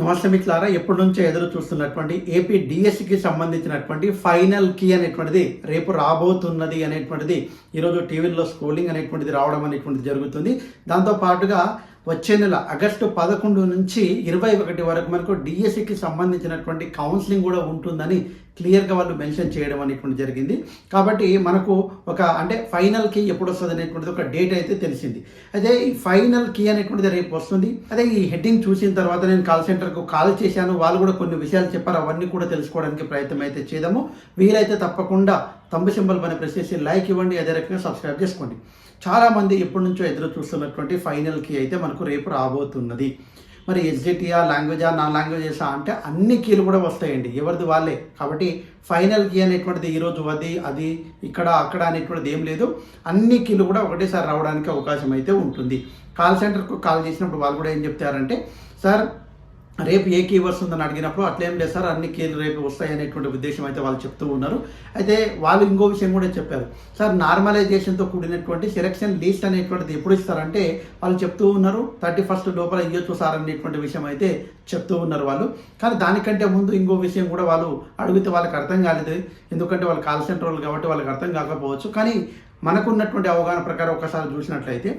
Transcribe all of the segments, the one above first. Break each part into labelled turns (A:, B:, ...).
A: నమస్తే మిత్రులారా ఎప్పటి నుంచో ఎదురు చూస్తున్నటువంటి ఏపీ డిఎస్సికి సంబంధించినటువంటి ఫైనల్ కీ అనేటువంటిది రేపు రాబోతున్నది అనేటువంటిది ఈరోజు టీవీలో స్క్రోలింగ్ అనేటువంటిది రావడం అనేటువంటిది జరుగుతుంది. దాంతో పాటుగా వచ్చే నెల ఆగస్టు పదకొండు నుంచి ఇరవై ఒకటి వరకు మనకు డిఎస్సికి సంబంధించినటువంటి కౌన్సిలింగ్ కూడా ఉంటుందని క్లియర్గా వాళ్ళు మెన్షన్ చేయడం అనేటువంటి జరిగింది. కాబట్టి మనకు ఒక అంటే ఫైనల్ కీ ఎప్పుడు వస్తుంది అనేటువంటిది ఒక డేట్ అయితే తెలిసింది. అదే ఈ ఫైనల్ కీ అనేటువంటిది రేపు వస్తుంది. అదే ఈ హెడ్డింగ్ చూసిన తర్వాత నేను కాల్ సెంటర్కు కాల్ చేశాను. వాళ్ళు కూడా కొన్ని విషయాలు చెప్పారు. అవన్నీ కూడా తెలుసుకోవడానికి ప్రయత్నం అయితే చేద్దాము. వీలైతే తప్పకుండా తంబ సింబల్ పని ప్రెస్ చేసి లైక్ ఇవ్వండి అదే రకంగా సబ్స్క్రైబ్ చేసుకోండి. చాలామంది ఎప్పటి నుంచో ఎదురు చూస్తున్నటువంటి ఫైనల్ కీ అయితే మనకు రేపు రాబోతున్నది. మరి ఎస్జిటియా లాంగ్వేజా నా లాంగ్వేజెసా అంటే అన్ని కీలు కూడా వస్తాయండి. ఎవరిది వాళ్ళే. కాబట్టి ఫైనల్ కీ అనేటువంటిది ఈరోజు అది అది ఇక్కడ అక్కడ అనేటువంటిది ఏం లేదు. అన్ని కీలు కూడా ఒకటేసారి రావడానికి అవకాశం అయితే ఉంటుంది. కాల్ సెంటర్కు కాల్ చేసినప్పుడు వాళ్ళు కూడా ఏం చెప్తారంటే సార్ రేపు ఏ కీవర్స్ ఉందని అడిగినప్పుడు అట్లేం లేదు సార్ అన్ని కీలు రేపు వస్తాయి అనేటువంటి ఉద్దేశం అయితే వాళ్ళు చెప్తూ ఉన్నారు. అయితే వాళ్ళు ఇంకో విషయం కూడా చెప్పారు. సార్ నార్మలైజేషన్తో కూడినటువంటి సెలక్షన్ లిస్ట్ అనేటువంటిది ఎప్పుడు ఇస్తారంటే వాళ్ళు చెప్తూ ఉన్నారు. థర్టీ ఫస్ట్ లోపల ఇవ్వచ్చు సార్ అనేటువంటి విషయం అయితే చెప్తూ ఉన్నారు వాళ్ళు. కానీ దానికంటే ముందు ఇంకో విషయం కూడా వాళ్ళు అడిగితే వాళ్ళకి అర్థం కాలేదు. ఎందుకంటే వాళ్ళు కాల్ సెంటర్ వాళ్ళు కాబట్టి వాళ్ళకి అర్థం కాకపోవచ్చు. కానీ మనకున్నటువంటి అవగాహన ప్రకారం ఒకసారి చూసినట్లయితే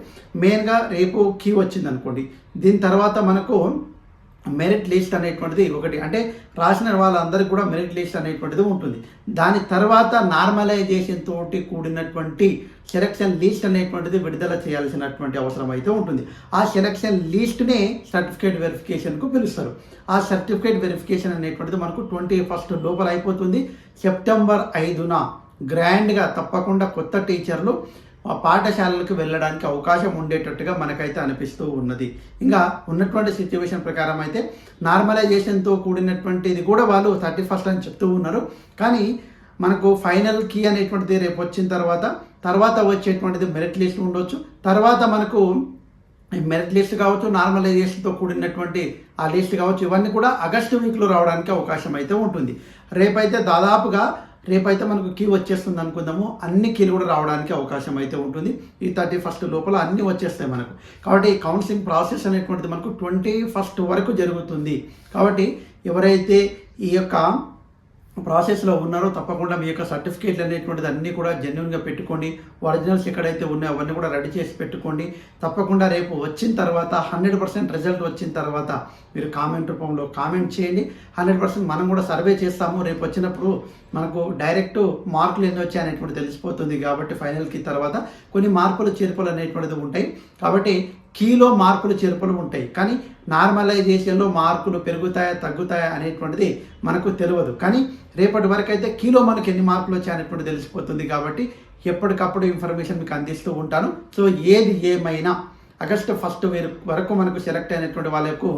A: మెయిన్గా రేపు కీ వచ్చింది అనుకోండి దీని తర్వాత మనకు మెరిట్ లిస్ట్ అనేటువంటిది ఒకటి. అంటే రాసిన వాళ్ళందరికీ కూడా మెరిట్ లిస్ట్ అనేటువంటిది ఉంటుంది. దాని తర్వాత నార్మలైజేషన్ తోటి కూడినటువంటి సెలక్షన్ లిస్ట్ అనేటువంటిది విడుదల చేయాల్సినటువంటి అవసరం అయితే ఉంటుంది. ఆ సెలక్షన్ లిస్ట్నే సర్టిఫికేట్ వెరిఫికేషన్కు పిలుస్తారు. ఆ సర్టిఫికేట్ వెరిఫికేషన్ అనేటువంటిది మనకు ట్వంటీ ఫస్ట్ లోపల అయిపోతుంది. సెప్టెంబర్ ఐదున గ్రాండ్గా తప్పకుండా కొత్త టీచర్లు పాఠశాలలకు వెళ్ళడానికి అవకాశం ఉండేటట్టుగా మనకైతే అనిపిస్తూ ఉన్నది. ఇంకా ఉన్నటువంటి సిచ్యువేషన్ ప్రకారం అయితే నార్మలైజేషన్తో కూడినటువంటిది కూడా వాళ్ళు థర్టీ ఫస్ట్ అని చెప్తూ ఉన్నారు. కానీ మనకు ఫైనల్ కీ అనేటువంటిది రేపు వచ్చిన తర్వాత తర్వాత వచ్చేటువంటిది మెరిట్ లిస్ట్ ఉండొచ్చు. తర్వాత మనకు మెరిట్ లిస్ట్ కావచ్చు నార్మలైజేషన్తో కూడినటువంటి ఆ లిస్ట్ కావచ్చు ఇవన్నీ కూడా ఆగస్టు వీక్లో రావడానికి అవకాశం అయితే ఉంటుంది. రేపైతే దాదాపుగా రేపైతే మనకు కీ వచ్చేస్తుంది అనుకుందాము. అన్ని కీలు కూడా రావడానికి అవకాశం అయితే ఉంటుంది. ఈ థర్టీ ఫస్ట్ లోపల అన్నీ వచ్చేస్తాయి మనకు. కాబట్టి ఈ కౌన్సిలింగ్ ప్రాసెస్ అనేటువంటిది మనకు ట్వంటీ ఫస్ట్ వరకు జరుగుతుంది. కాబట్టి ఎవరైతే ఈ యొక్క ప్రాసెస్లో ఉన్నారో తప్పకుండా మీ యొక్క సర్టిఫికేట్లు అనేటువంటిది అన్నీ కూడా జెన్యున్గా పెట్టుకోండి. ఒరిజినల్స్ ఎక్కడైతే ఉన్నాయో అవన్నీ కూడా రెడీ చేసి పెట్టుకోండి. తప్పకుండా రేపు వచ్చిన తర్వాత హండ్రెడ్ పర్సెంట్ రిజల్ట్ వచ్చిన తర్వాత మీరు కామెంట్ రూపంలో కామెంట్ చేయండి. హండ్రెడ్ పర్సెంట్ మనం కూడా సర్వే చేస్తాము. రేపు వచ్చినప్పుడు మనకు డైరెక్ట్ మార్కులు ఎన్ని వచ్చాయి అనేటువంటి తెలిసిపోతుంది కాబట్టి ఫైనల్కి తర్వాత కొన్ని మార్పులు చేర్పులు అనేటువంటిది ఉంటాయి. కాబట్టి కీలో మార్పులు చేర్పులు ఉంటాయి. కానీ నార్మలైజేషన్లో మార్పులు పెరుగుతాయా తగ్గుతాయా అనేటువంటిది మనకు తెలియదు కానీ రేపటి వరకు అయితే కీలో మనకు ఎన్ని మార్పులు వచ్చాయనేటువంటి తెలిసిపోతుంది కాబట్టి ఎప్పటికప్పుడు ఇన్ఫర్మేషన్ మీకు అందిస్తూ ఉంటాను. సో ఏది ఏమైనా ఆగస్టు ఫస్ట్ వరకు మనకు సెలెక్ట్ అయినటువంటి వాళ్ళకు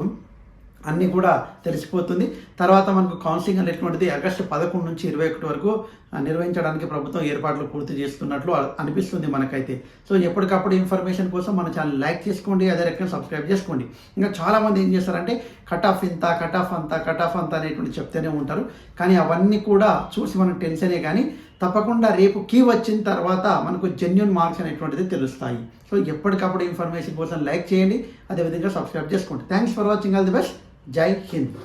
A: అన్నీ కూడా తెలిసిపోతుంది. తర్వాత మనకు కౌన్సిలింగ్ అనేటువంటిది ఆగస్టు పదకొండు నుంచి ఇరవై ఒకటి వరకు నిర్వహించడానికి ప్రభుత్వం ఏర్పాట్లు పూర్తి చేస్తున్నట్లు అనిపిస్తుంది మనకైతే. సో ఎప్పటికప్పుడు ఇన్ఫర్మేషన్ కోసం మన ఛానల్ లైక్ చేసుకోండి అదే రకంగా సబ్స్క్రైబ్ చేసుకోండి. ఇంకా చాలామంది ఏం చేస్తారంటే కట్ ఆఫ్ ఇంత కట్ ఆఫ్ అంత కట్ ఆఫ్ అంత అనేటువంటి చెప్తూనే ఉంటారు. కానీ అవన్నీ కూడా చూసి మనకు టెన్షనే కానీ తప్పకుండా రేపు కీ వచ్చిన తర్వాత మనకు జెన్యున్ మార్క్స్ అనేటువంటిది తెలుస్తాయి. సో ఎప్పటికప్పుడు ఇన్ఫర్మేషన్ కోసం లైక్ చేయండి అదేవిధంగా సబ్స్క్రైబ్ చేసుకోండి. Thanks for watching all the best जय हिंद।